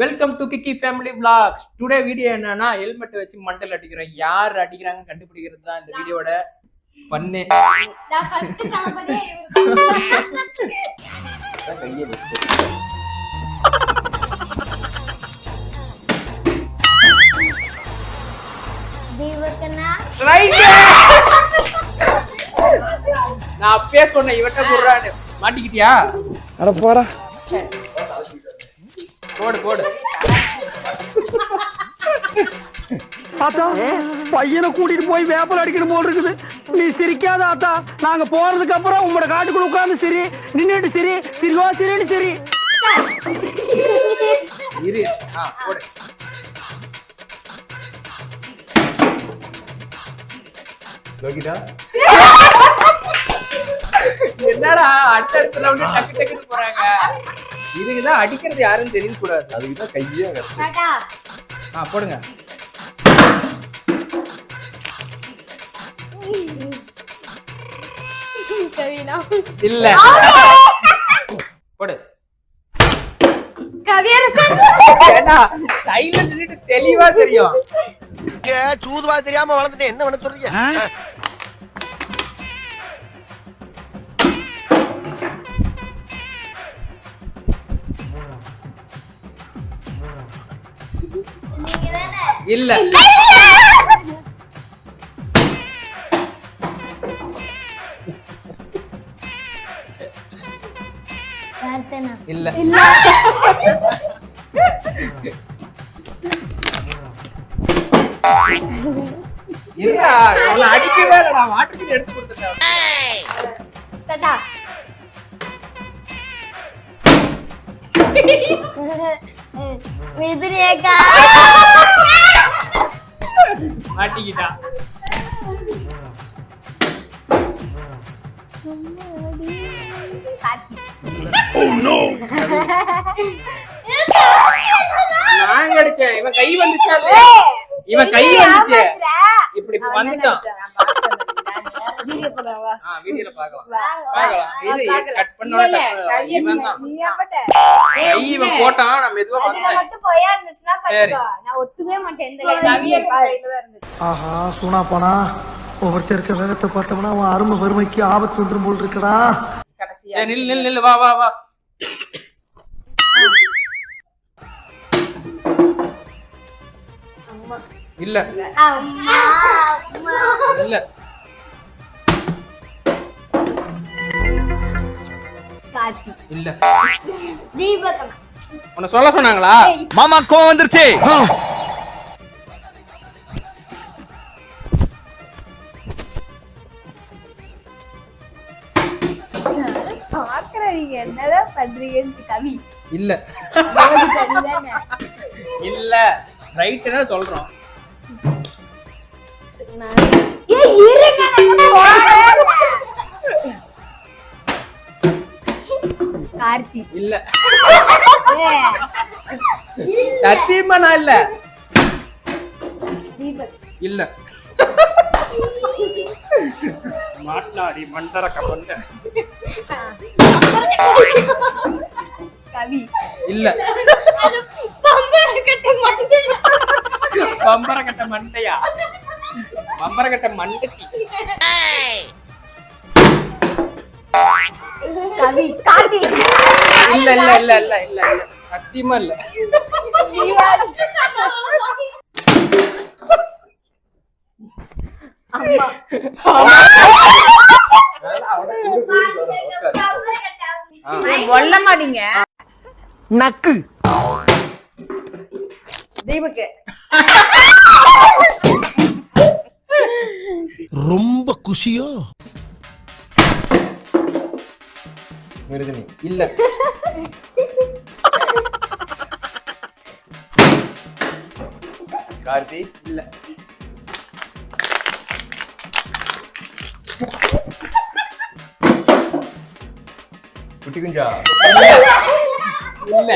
Welcome to Kiki family vlogs. Today video என்னன்னா helmet வச்சு மண்டல் அடிக்கிறோம். யார் அடிக்கிறாங்க கண்டுபிடிக்கிறது தான் இந்த வீடியோட பண்ணு நான் ஃபர்ஸ்ட் தளபதியே இவரு. தீபக்கண்ணா நான் அப்பயே சொன்னேன் இவட்ட குடுறான்னு மாட்டிக்கிட்டியா? அட போடா. போடு போடு. ஆத்தா பையனை கூட்டிட்டு போய் வேப்பல் அடிக்கணும் போல் இருக்குது. நீ சிரிக்காத ஆத்தா. நாங்க போறதுக்கு அப்புறம் உங்களோட காட்டுக்குள்ள உட்கார்ந்து சரி. நின்னுட்டு சரி. சிரிவா சிரின்னு சரி. இரு. ஆ போடு. என்னடா டக்கு டக்குன்னு போறாங்க. இதுக்குதான் அடிக்கிறது யாருன்னு தெரிய கூடாது அதுக்குதான் கையே ஆ போடுங்க. இல்ல. போடு. தெளிவா தெரியும். சூதுவா தெரியாம வளர்ந்துட்டு என்ன பண்ண சொல்றீங்க? இல்ல. இல்ல. இல்ல. இல்லடா அவள அடிக்கவே இல்லடா. வாட்டர் எடுத்து கொடுத்துட்டேன் டாடா மிதுரேகா. மாட்டிக்கிட்டா. நான் அடிச்சேன் இவன் கை வந்துச்சால? இவன் கை வந்துச்சு. இப்படி வந்துட்டான். வீடியோ போடுவா ஆ வீடியோல பார்க்கலாம். பார்க்கலாம். இது கட் பண்ணோட இவன் தான். கை இவன் போட்டான் நான் மெதுவா மட்டும் சரி. நான் ஒத்துக்கவே மாட்டேன் ஆஹா சூனா போனா ஒவ்வொருத்தர் இருக்க வேகத்தை பார்த்தோம்னா அவன் அருமை வறுமைக்கு ஆபத்து வந்துரும் போல் இருக்கடா. சரி நில்லு நில்லு நில்லு வா வா வா. இல்ல. இல்ல. காத்தி இல்ல. தீபகண்ணா உன்னை சொல்ல சொன்னாங்களா? மாமா கோவம் வந்துருச்சு. பாக்குறேன் நீங்க என்னதான் பண்றீங்கன்னு கவி. இல்ல. தானே? இல்ல. ரைட்டுன்னு சொல்றோம். ஏய் இருங்க கார்த்தி. இல்ல. சத்தியமா நான் இல்ல. இல்ல. மாட்டாடி மண்டரக்க கொண்ட கவி. இல்ல. பம்பரக்கட்ட மண்டையா? பம்பரக்கட்ட மண்டச்சி கவி கார்த்தி இல்ல இல்ல இல்ல இல்ல இல்ல இல்ல. சத்தியமா இல்ல. அம்மா சொல்ல மாட்டீங்க நக்கு. தீபக்கு. ரொம்ப குஷியோ. விருதினி இல்ல. கார்த்தி? இல்ல. குட்டி குஞ்சா? இல்ல.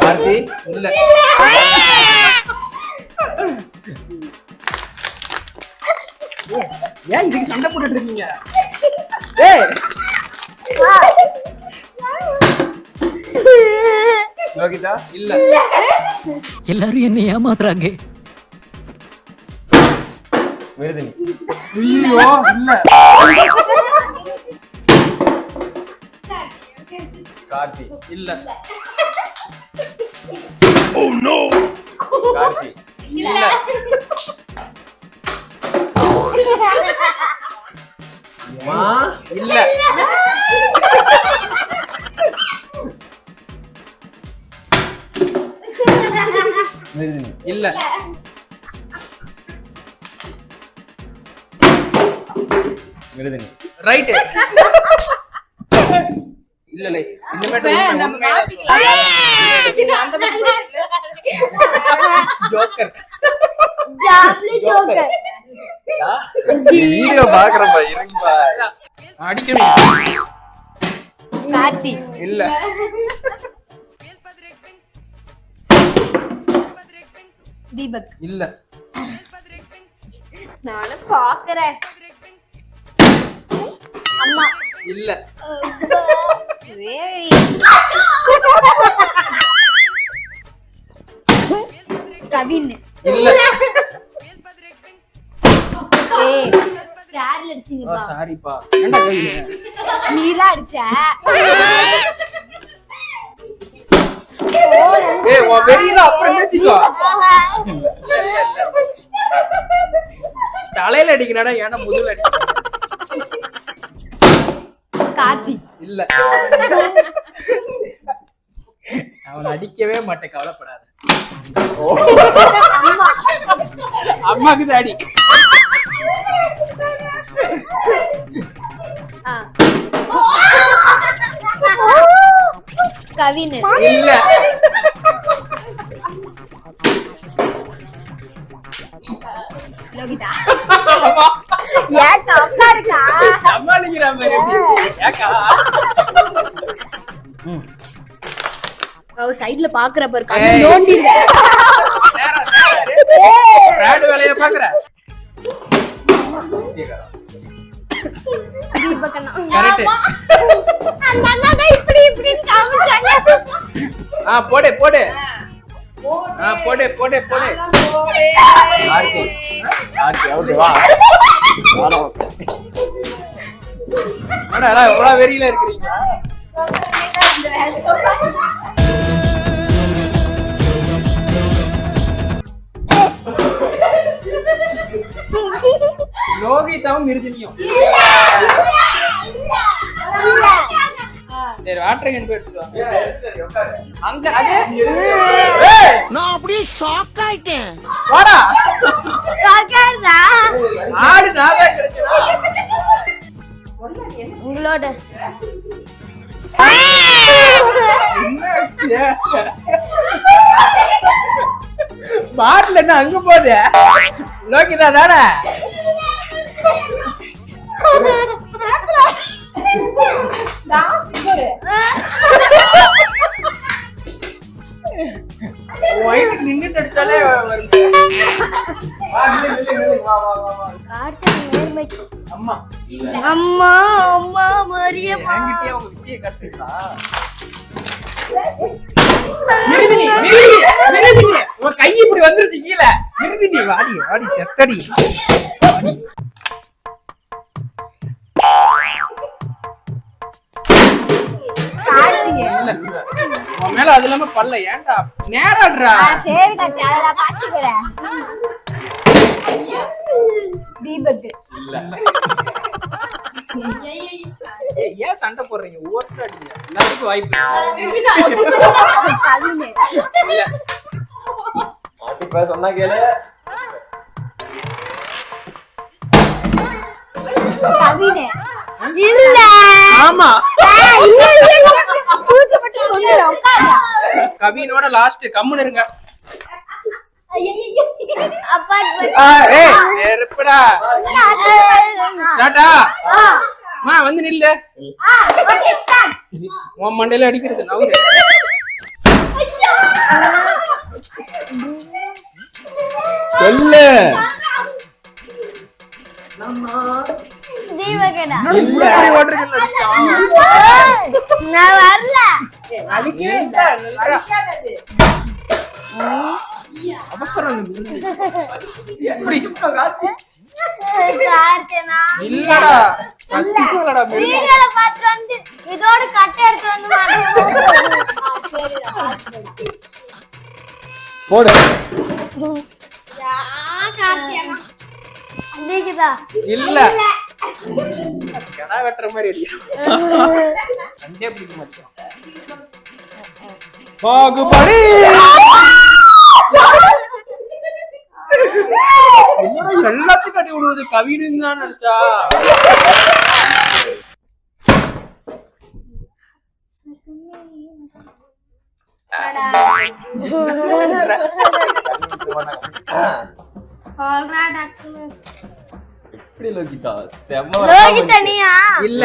கார்த்தி? இல்ல. ஏன் இதுக்கு சண்டை போட்டுட்டு இருக்கீங்க? ஏய். யோகிதா? இல்ல. எல்லாரும் என்ன ஏமாத்துறாங்க. இல்ல. கார்த்தி. இல்ல. Oh no Karthi. இல்ல. இல்ல. இல்ல. ரைட் இல்ல இல்ல. இனிமேட்டு ஜோக்கர். ஜோக்கர். வீடியோ பாக்குறப்பா இருங்கப்பா அடிக்கணும் கார்த்தி. இல்ல. தீபக். இல்ல. நானும் பாக்குறேன். அம்மா. இல்ல. கவின். இல்ல. ஸ்டார்ல அடிச்சீங்கப்பா சாரிப்பா. ஏன்டா கை நீலாம் அடிச்ச ஏய் உன் வெறியில அப்புறம் பேசிக்கோ. தலையில அடிக்கிறாடா ஏன்னா முதுகுல அடி கார்த்தி. இல்ல. அவனை அடிக்கவே மாட்டேன் கவலைப்படாத. அம்மா. அம்மாக்கு தாடி. கவின். இல்ல. லோகிதா. இருக்கா? சமாளிக்கிற மாதிரி இருக்கு. ஏக்கா. ம். அவ சைடுல பாக்குற பாரு ஏய். கண்ணு நோண்டிடுவேன் நேரா, நேரா. ராடு வேலைய பாக்குற. தீபக்கண்ணா கரெக்ட் அந்த அண்ணா தான் இப்படி இப்படி காமிச்சாங்க. ஆ போடு போடு. ஆ. போடு போடு போடு. ஓகே வா. வாடா இவ்வளவு வெறியில இருக்கிறீங்களா லோகிதாவும் மிருதினியும். சரி வாட்டர் கேன் போய் எடுத்துக்கோ அங்க அது? நான் அப்படியே ஷாக் ஆயிட்டேன். வாடா! ஆடு உங்களோட. பாட்டில் என்ன அங்க போகுது? லோகிதா தானே? அம்மா அம்மா மரியம்மா என்கிட்டயே உங்க வித்தியை கத்துக்கலாம் மிருதினி மிருதினி மிருதினி. உன் கை இப்படி வந்துருச்சு கீழே. மிருதினி வாடி வாடி செத்தடி. வாடி. உன் மேல அது இல்லாம பல்ல. ஏன்டா? நேராடுறா. சரி பாத்துக்கிறேன் தீபக் ஏய், ஏன் சண்டை போடுறீங்க? ஒவ்வொருத்தரும் அடிங்க. எல்லாத்துக்கும் வாய்ப்பு கவின் இல்ல. சொன்னா கேளு. கவின். ஆமா. கவினோட லாஸ்ட் கம்முன்னு இருங்க. மா வந்து நில்லு. உன் மண்டையில அடிக்கிறது நவுரு சொல்லு. நான் வரல. எப்படி? இல்லடா சத்தியமா இல்லடா மெருகு. வீடியோல பாத்துட்டு வந்து இதோட கட்டை எடுத்து வந்து மாட்டேன் போடு. அன்னைக்குதா இல்ல. கிடா வெட்டுற மாதிரி அடியா. கண்டே பிடிக்க மாட்டேன் பாகுபலி என்னடா எல்லாத்துக்கும் அடி விடுவது கவின்னு தான் நினைச்சா எப்படி லோகிதா செம்ம லோகிதா நீயா இல்ல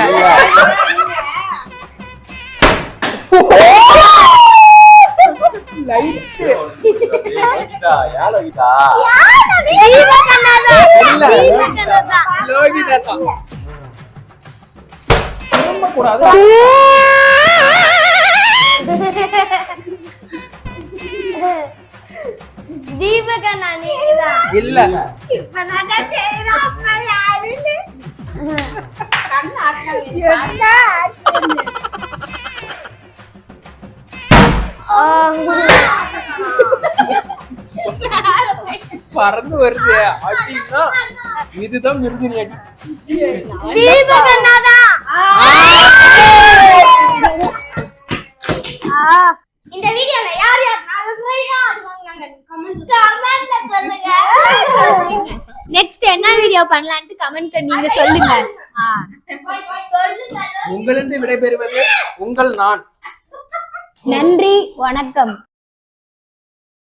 இல்ல. தீபகண்ணா நீதா இல்ல இப்பதான் தெரியுதா அப்பா யாருன்னு பறந்து வருது. அடின்னா இதுதான் மிருதினி அடி. தீபகண்ணாதா இந்த வீடியோல யார் யார் நல்லபடியா ஆடுவாங்க கமெண்ட்ல சொல்லுங்க. நெக்ஸ்ட் என்ன வீடியோ பண்ணலாம்னு கமெண்ட் நீங்க சொல்லுங்க. உங்களிருந்து விடைபெறுவது உங்கள் நான். நன்றி வணக்கம்.